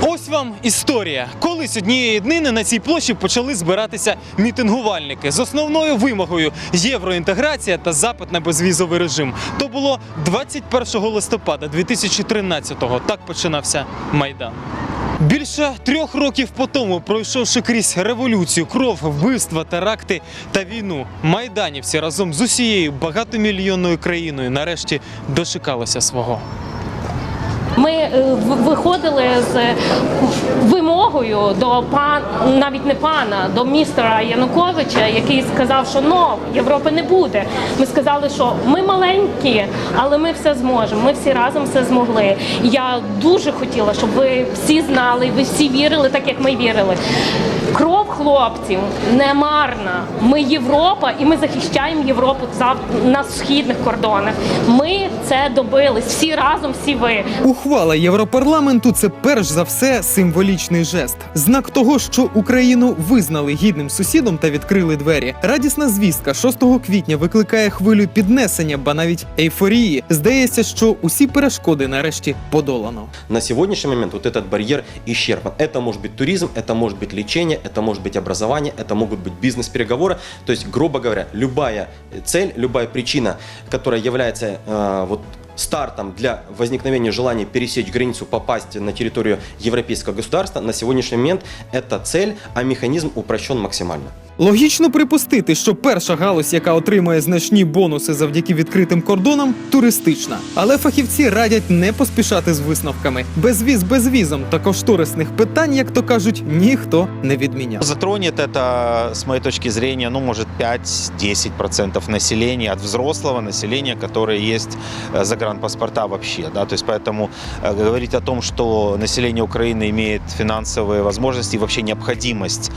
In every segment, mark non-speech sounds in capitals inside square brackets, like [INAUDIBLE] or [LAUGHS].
Ось вам історія. Колись однієї днини на цій площі почали збиратися мітингувальники з основною вимогою євроінтеграція та запит на безвізовий режим. То було 21 листопада 2013-го. Так починався майдан. Більше трьох років по тому, пройшовши крізь революцію, кров, вбивства, теракти та війну, майданівці разом з усією багатомільйонною країною нарешті дочекалися свого. Ми е, виходили з вимогою до пан навіть не пана, до містера Януковича, який сказав, що ну Європи не буде. Ми сказали, що ми маленькі, але ми все зможемо. Ми всі разом все змогли. Я дуже хотіла, щоб ви всі знали, ви всі вірили, так як ми вірили. Кров хлопців не марна. Ми Європа, і ми захищаємо Європу на східних кордонах. Ми це добились всі разом, всі ви. Ухвала Європарламенту це перш за все символічний жест, знак того, що Україну визнали гідним сусідом та відкрили двері. Радісна звістка 6 квітня викликає хвилю піднесення, ба навіть ейфорії. Здається, що усі перешкоди нарешті подолано. На сегодняшний момент вот этот барьер исчерпан. Это может быть туризм, это может быть лечение, это может быть образование, это могут быть бизнес-переговоры. То есть, грубо говоря, любая цель, любая причина, которая является э, вот стартом для возникновения желания пересечь границу, попасть на территорию европейского государства, на сегодняшний момент это цель, а механизм упрощен максимально. Логічно припустити, що перша галузь, яка отримує значні бонуси завдяки відкритим кордонам, туристична. Але фахівці радять не поспішати з висновками. Безвіз безвізом та кошторисних питань, як то кажуть, ніхто не відміняв. Затронет это, с моей точки зрения, ну, может, 5-10% населения, от взрослого населения, которое есть э, загранпаспорта вообще, да, то есть поэтому э, говорить о том, что население Украины имеет финансовые возможности и вообще необходимость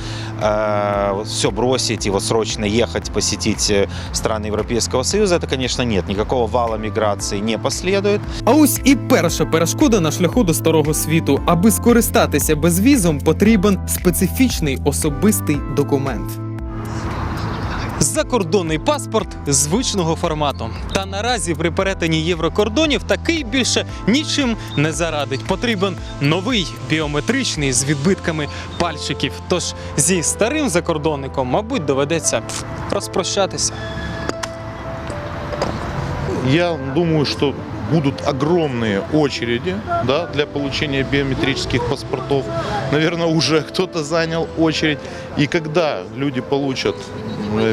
все бросить и вот срочно ехать, посетить э, страны Европейского Союза, это, конечно, нет. Никакого вала миграции не последует. А ось і перша перешкода на шляху до старого світу. Аби скористатися безвізом, потрібен специфічний особистий документ. Закордонний паспорт звичного формату. Та наразі при перетині єврокордонів такий більше нічим не зарадить. Потрібен новий біометричний з відбитками пальчиків. Тож зі старим закордонником, мабуть, доведеться розпрощатися. Я думаю, что будут огромные очереди да, для получения биометрических паспортов. Наверное, уже [LAUGHS] кто-то занял очередь. И когда люди получат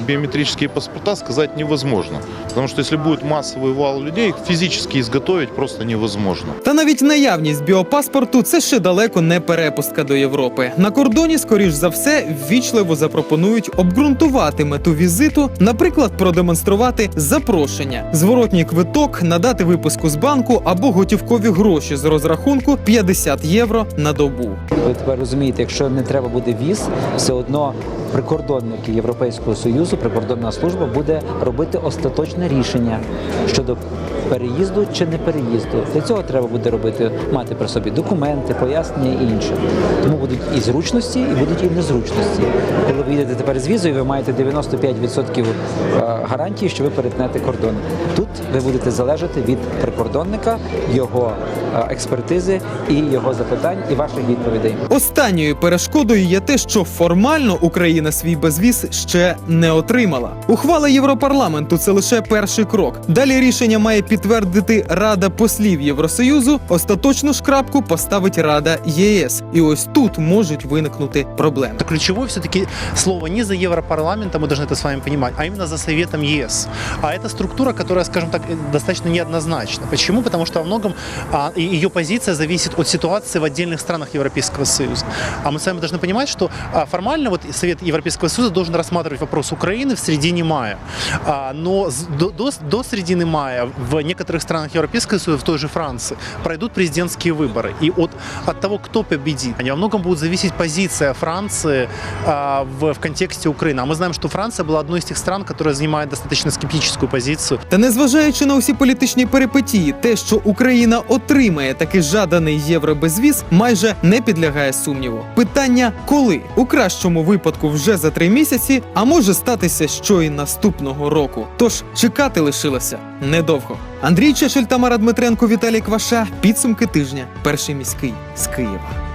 биометрические паспорта, сказать невозможно. Потому что если будет массовый вал людей, их физически изготовить просто невозможно. Та навіть наявність біопаспорту це ще далеко не перепустка до Європи. На кордоні, скоріш за все, ввічливо запропонують обґрунтувати мету візиту, наприклад, продемонструвати запрошення, зворотній квиток, надати виписку з банку або готівкові гроші з розрахунку 50 євро на добу. Ви тепер розумієте, якщо не треба буде віз, все одно прикордонники Європейського союзу, прикордонна служба буде робити остаточне рішення щодо переїзду чи не переїзду. Для цього треба буде робити мати при собі документи, пояснення і інше. Тому будуть і зручності, і будуть і незручності. Коли ви їдете тепер з візою, ви маєте 95% гарантії, що ви перетнете кордон. Тут ви будете залежати від прикордонника, його е, експертизи і його запитань, і ваших відповідей. Останньою перешкодою є те, що формально Україна свій безвіз ще не отримала. Ухвала Європарламенту це лише перший крок. Далі рішення має підтвердити Рада послів Євросоюзу. Остаточну шкрапку поставить Рада ЄС. І ось тут можуть виникнути проблеми. Это ключевое все-таки слово не за Европарламентом, мы должны это с вами понимать, а именно за Советом ЕС. А это структура, которая, скажем так, э, достаточно неоднозначна. Почему? Потому что во многом а, и- ее позиция зависит от ситуации в отдельных странах Европейского Союза. А мы с вами должны понимать, что а, формально вот Совет Европейского Союза должен рассматривать вопрос Украины в середине мая. А, но с- до, до, до середины мая в некоторых странах Европейского Союза, в той же Франции, пройдут президентские выборы. И от, от того, кто победит, во многом будет зависеть позиция Франции а, в, в контексте Украины. А мы знаем, что Франция была одной из тех стран, которая занимает достаточно скептическую позицию. Та незважаючи на усі політичні перипетії, те, що Україна отримає такий жаданий євробезвіз, майже не підлягає сумніву. Питання коли у кращому випадку вже за три місяці, а може статися що й наступного року. Тож чекати лишилося недовго. Андрій Чешель, Тамара Дмитренко, Віталій Кваша. Підсумки тижня. Перший міський з Києва.